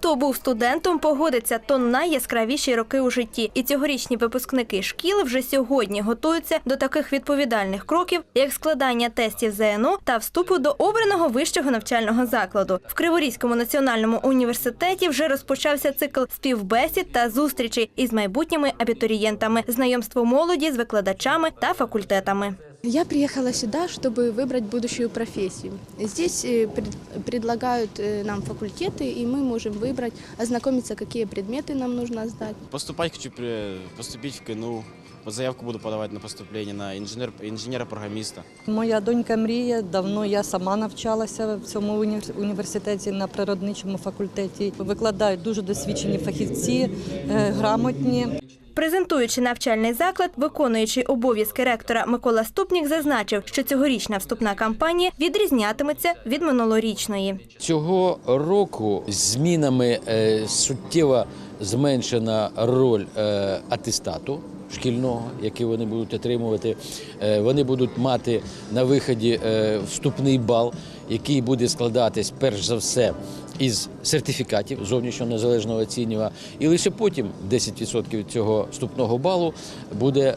Хто був студентом, погодиться, то найяскравіші роки у житті. І цьогорічні випускники шкіл вже сьогодні готуються до таких відповідальних кроків, як складання тестів ЗНО та вступу до обраного вищого навчального закладу. В Криворізькому національному університеті вже розпочався цикл співбесід та зустрічей із майбутніми абітурієнтами, знайомство молоді з викладачами та факультетами. Я приехала сюда, чтобы выбрать будущую профессию. Здесь э, пред- предлагают э, нам факультеты, и мы можем выбрать, ознакомиться, какие предметы нам нужно сдать. Поступать хочу при- поступить в КНУ. Вот заявку буду подавать на поступление на инженер, инженера-программиста. Моя донька мріє. Давно я сама навчалася в цьому уні- університеті на природничому факультеті. Викладають дуже досвідчені фахівці, е, грамотні. Презентуючи навчальний заклад, виконуючий обов'язки ректора Микола Ступнік зазначив, що цьогорічна вступна кампанія відрізнятиметься від минулорічної. Цього року змінами е, суттєво зменшена роль е, атестату шкільного, який вони будуть отримувати. Е, Вони будуть мати на виході е, вступний бал, який буде складатись перш за все із сертифікатів зовнішнього незалежного оцінювання, і лише потім 10% від цього вступного балу буде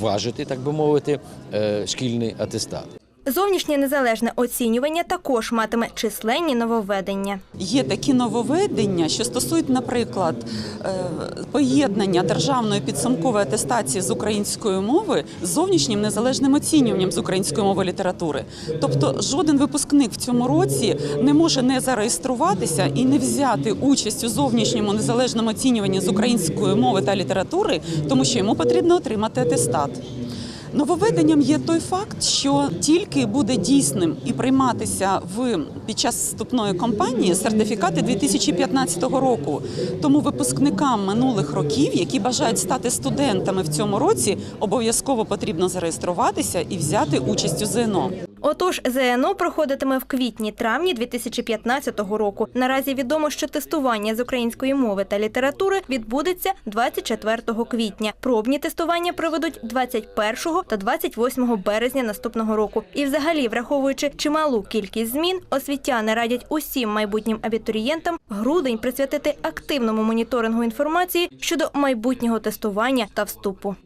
важити, так би мовити, шкільний атестат. Зовнішнє незалежне оцінювання також матиме численні нововведення. Є такі нововведення, що стосують, наприклад, е, поєднання державної підсумкової атестації з української мови з зовнішнім незалежним оцінюванням з української мови літератури. Тобто, жоден випускник в цьому році не може не зареєструватися і не взяти участь у зовнішньому незалежному оцінюванні з української мови та літератури, тому що йому потрібно отримати атестат. Нововведенням є той факт, що тільки буде дійсним і прийматися в під час вступної кампанії сертифікати 2015 року. Тому випускникам минулих років, які бажають стати студентами в цьому році, обов'язково потрібно зареєструватися і взяти участь у ЗНО. Отож, ЗНО проходитиме в квітні-травні 2015 року. Наразі відомо, що тестування з української мови та літератури відбудеться 24 квітня. Пробні тестування проведуть 21 та 28 березня наступного року. І, взагалі, враховуючи чималу кількість змін, освітяни радять усім майбутнім абітурієнтам грудень присвятити активному моніторингу інформації щодо майбутнього тестування та вступу.